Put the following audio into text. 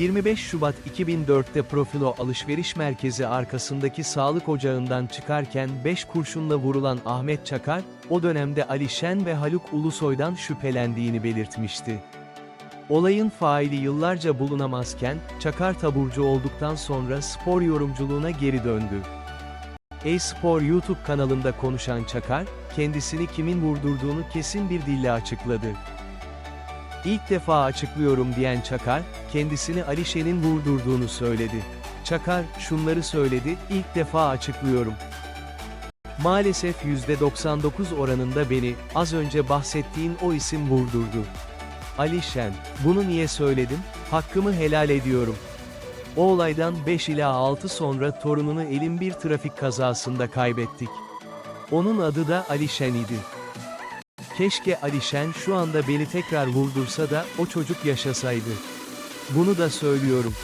25 Şubat 2004'te Profilo Alışveriş Merkezi arkasındaki sağlık ocağından çıkarken 5 kurşunla vurulan Ahmet Çakar, o dönemde Ali Şen ve Haluk Ulusoy'dan şüphelendiğini belirtmişti. Olayın faili yıllarca bulunamazken, Çakar taburcu olduktan sonra spor yorumculuğuna geri döndü. E-Spor YouTube kanalında konuşan Çakar, kendisini kimin vurdurduğunu kesin bir dille açıkladı. İlk defa açıklıyorum diyen Çakar, kendisini Ali Şen'in vurdurduğunu söyledi. Çakar, şunları söyledi, ilk defa açıklıyorum. Maalesef %99 oranında beni, az önce bahsettiğin o isim vurdurdu. Ali Şen, bunu niye söyledim? Hakkımı helal ediyorum. O olaydan 5 ila 6 sonra torununu elim bir trafik kazasında kaybettik. Onun adı da Ali Şen idi. Keşke Ali Şen şu anda beni tekrar vurdursa da o çocuk yaşasaydı. Bunu da söylüyorum.